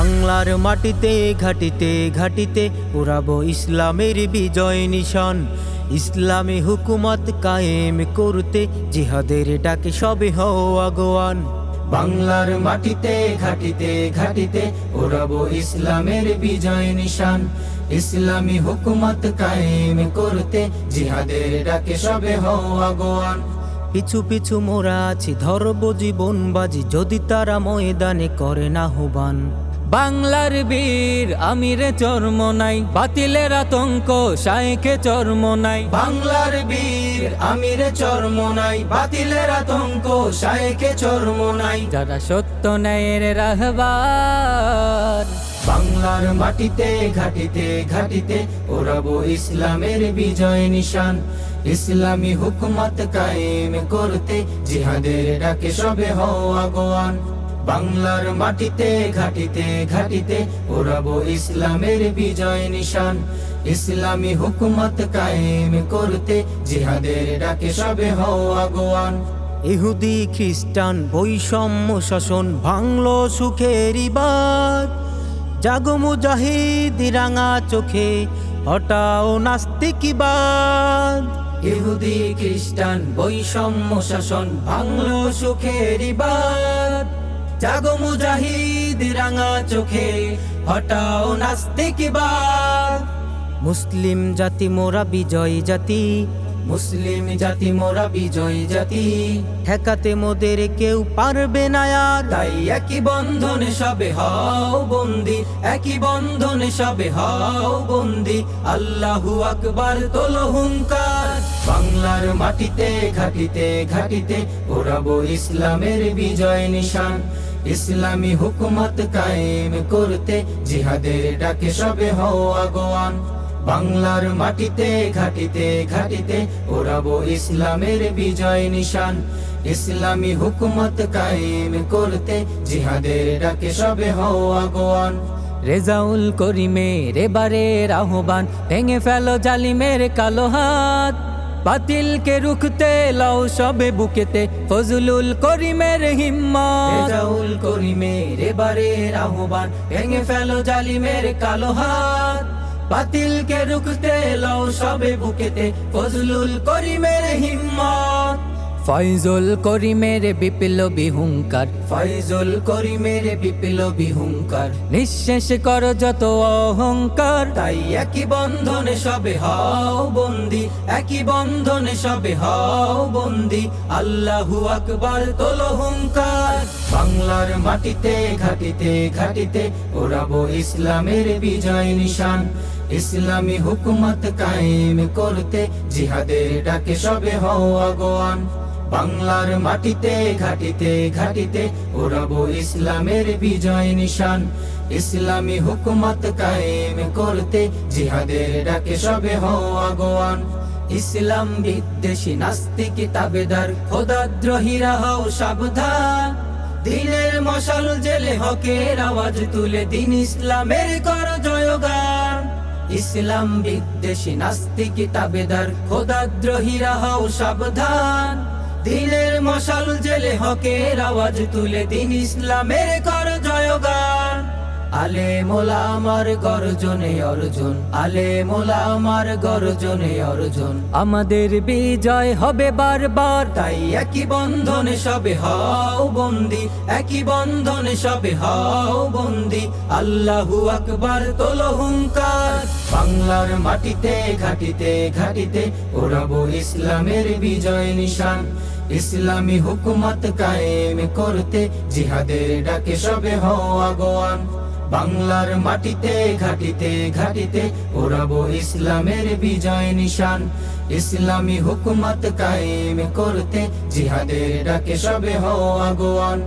বাংলার মাটিতে, ঘাটিতে ঘাটিতে উড়াবো ইসলামের বিজয় নিশান। ইসলামী হুকুমত কায়েম করতে জিহাদের ডাকে সবে হও আগোয়ান। বাংলার মাটিতে, ঘাটিতে ঘাটিতে ওরাবো ইসলামের বিজয় নিশান। ইসলামী হুকুমত কায়েম করতে জিহাদের ডাকে সবে হও আগোয়ান। পিছু পিছু মোরা আছি ধরব জীবন বাজি, যদি তারা ময়দানে করে না হুবান। বাংলার বীর আমিরে চর্ম নাই বাতিলের আতঙ্ক শায়েখে চর্ম নাই। বাংলার বীর আমিরে চর্ম নাই বাতিলের আতঙ্ক শায়েকে চর্ম নাই। যারা সত্য ন্যায়ের রাহবার। বাংলার মাটিতে ঘাটিতে ঘাটিতে ওরাবো ইসলামের বিজয় নিশান। ইসলামী হুকুমত কায়েম করতে জিহাদের ডাকে সবে হও আগোয়ান। বাংলার মাটিতে ঘাটিতে ঘাটিতে ওরাবো ইসলামের বিজয় নিশান। ইসলামী হুকুমত কায়েম করতে জিহাদের ডাকে সবে হও আগোয়ান। ইহুদি খ্রিস্টান বৈষম্য শাসন ভাঙলো সুখের বাদ জাগো মুজাহিদ রাঙা চোখে হটাও নাস্তিকিবাদ ইহুদি খ্রিস্টান বৈষম্য শাসন ভাঙলো সুখের বাদ জাগো মুজাহিদ রাঙা চোখে, হটাও নাস্তিকবাদ মুসলিম জাতি মোরা বিজয় জাতি, মুসলিম জাতি মোরা বিজয় জাতি। ঠেকাতে মোদের কেউ পারবে না আর। তাই একই বন্ধনে সবে হও বন্দি, একই বন্ধনে সবে হও বন্দি। আল্লাহু আকবার তোলো হুঙ্কার। বাংলার মাটিতে, ঘাটিতে ঘাটিতে ওরাবো ইসলামের বিজয় নিশান। ইসলামী হুকুমত কায়েম করতে জিহাদের ডাকে সবে হও আগোয়ান। বাংলার মাটিতে, ঘাটিতে ঘাটিতে ওরাবো ইসলামের বিজয় নিশান। ইসলামী হুকুমত কায়েম করতে জিহাদের ডাকে সবে হও আগোয়ান। রেজাউল করিমের এবারের আহ্বান, ভেঙে ফেলো জালিমের কালো হাত। বাতিলকে রুখতে, লাও সবে বুকেতে। ফজলুল করিমের হিম্মত। রেজাউল করিমের বারে আহ্বান, ভেঙে ফেলো জালিমের কালো হাত। বাতিলকে রুখতে, লাও সবে বুকেতে। ফজলুল করিমের হিম্মত। ফয়জুল করিমের বিপ্লবী হুঙ্কার। ফয়জুল করিমের বিপ্লবী হুঙ্কার। নিঃশেষ কর যত অহংকার। তাই একই বন্ধনে সবে হও বন্দি একই বন্ধনে সবে হও বন্দি। আল্লাহু আকবার তোলো হুঙ্কার। বাংলার মাটিতে ঘাটিতে ঘাটিতে ওরাবো ইসলামের বিজয় নিশান। ইসলামী হুকুমত কায়েম করতে জিহাদের ডাকে সবে হও আগোয়ান। বাংলার মাটিতে, ঘাটিতে ঘাটিতে ওরাবো ইসলামের বিজয় নিশান। ইসলামী হুকুমত কায়েম করতে জিহাদের ডাকে সবে হও আগোয়ান। ইসলাম বিদ্বেষী নাস্তিক তাবেদার খোদাদ্রোহীরা হও সাবধান। দিনের মশাল জেলে হকের আওয়াজ তুলে দিন ইসলামের কর জয়গান। ইসলাম বিদ্বেষী নাস্তিক তাবেদার খোদাদ্রোহীরা হও সাবধান। দিনের মশাল জেলে হকের আওয়াজ তুলে দিন ইসলামের কর জয়গান। আলে মোলা আমার গর্জনে অর্জুন, আলে মোলা আমার গর্জনে অর্জুন। আমাদের বিজয় হবে বারবার, তাই একই বন্ধনে সবে হও বন্দি, একই বন্ধনে সবে হও বন্দি। আল্লাহু আকবার তোলো হুঙ্কার, বাংলার মাটিতে, ঘাটিতে ঘাটিতে ওরাবো ইসলামের বিজয় নিশান। ইসলামী হুকুমত কায়েম করতে জিহাদের ডাকে সবে হও আগোয়ান। বাংলার মাটিতে, ঘাটিতে ঘাটিতে ওরাবো ইসলামের বিজয় নিশান। ইসলামী হুকুমত কায়েম করতে জিহাদের ডাকে সবে হও আগোয়ান।